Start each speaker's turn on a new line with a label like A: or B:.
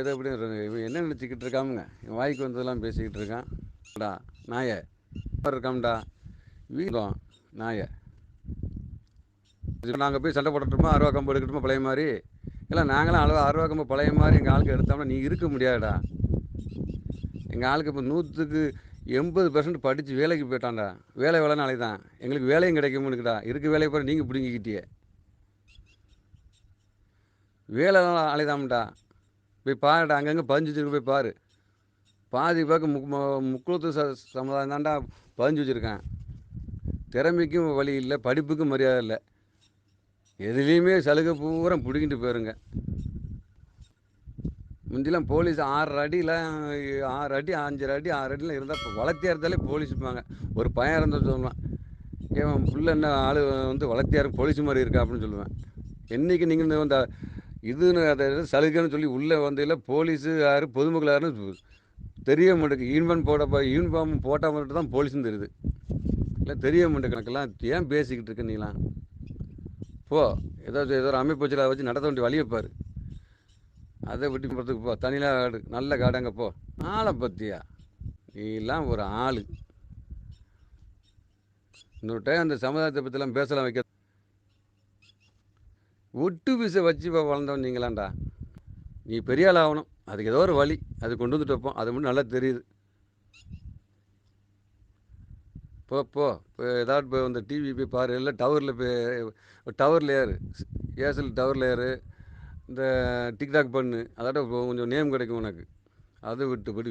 A: எதை எப்படி இவன் என்ன நினச்சிக்கிட்டு இருக்காமுங்க? என் வாய்க்கு வந்ததெல்லாம் பேசிக்கிட்டு இருக்கான்டா நாய. இருக்காம்டா வீரம் நாய. நாங்கள் போய் சண்டை போட்டுட்டுமா அருவா கம்பு எடுக்கட்டுமா பழைய மாதிரி. இல்லை நாங்களும் அளவு அருவா கம்பு பழைய மாதிரி எங்கள் ஆளுக்கு எடுத்தோம்னா நீ இருக்க முடியாதுடா. எங்கள் ஆளுக்கு இப்போ நூற்றுக்கு எண்பது பர்சன்ட் படித்து வேலைக்கு போயிட்டான்டா. வேலை வேலை நாளை தான் எங்களுக்கு வேலையும் கிடைக்கும்னுக்குடா இருக்க வேலையை போகிற நீங்கள் பிடிங்கிக்கிட்டியே. வேலை அலைதாம்டா போய் பாருடா அங்கங்கே பதிஞ்சு வச்சுருக்கு போய் பாரு. பாதி பக்கம் முக் முக்குளத்து ச சமுதாயம் தான்டா பதிஞ்சு வச்சுருக்கேன். திறமைக்கும் வழி இல்லை படிப்புக்கும் மரியாதை இல்லை. எதுலேயுமே சலுகை பூரா பிடிக்கிட்டு போயிருங்க. முந்திலாம் போலீஸ் ஆறு அடியில் ஆறு அடி அஞ்சரை அடி ஆறு அடியில் இருந்தால் இப்போ இருந்தாலே போலீஸ்ப்பாங்க ஒரு பையன் இருந்தால் சொல்லுவேன் ஏன் புள்ள என்ன ஆள் வந்து வளர்த்தியார் போலீஸ் மாதிரி இருக்கா? அப்படின்னு சொல்லுவேன். என்றைக்கு நீங்கள் இந்த இதுன்னு அதை சலுகைன்னு சொல்லி உள்ளே வந்ததில் போலீஸு யார் பொதுமக்கள் யாருன்னு தெரிய மாட்டேங்குது. யூனிஃபார்ம் போட யூனிஃபார்ம் போட்டால் மட்டும் தான் போலீஸும் தெரியுது. இல்லை தெரிய மாட்டேங்க கணக்கெல்லாம். ஏன் பேசிக்கிட்டு இருக்க நீலாம்? போ ஏதாவது ஏதோ ஒரு அமைப்பு வச்சு வச்சு நடத்த வேண்டிய வழியை பாரு. அதை விட்டு போகிறதுக்கு போ. தனியாக காடு நல்ல காடு அங்கே போ. ஆளை பற்றியா நீலாம் ஒரு ஆள். இன்னொரு டைம் அந்த சமுதாயத்தை பற்றிலாம் பேசலாம் வைக்க ஒட்டு விசை வச்சு இப்போ வளர்ந்தவன் நீங்களாண்டா? நீ பெரிய ஆள் ஆகணும். அதுக்கு ஏதோ ஒரு வழி. அது கொண்டு வந்துட்டு வைப்போம். அது மட்டும் நல்லா தெரியுது. போ போ. இப்போ ஏதாவது இப்போ இந்த டிவி போய் பாரு. இல்லை டவரில் போய் டவரில் ஏறு. ஏசல் டவரில் ஏறு. இந்த டிக்டாக் பண்ணு. அதாட்ட கொஞ்சம் நேம் கிடைக்கும் உனக்கு. அது விட்டுப்படி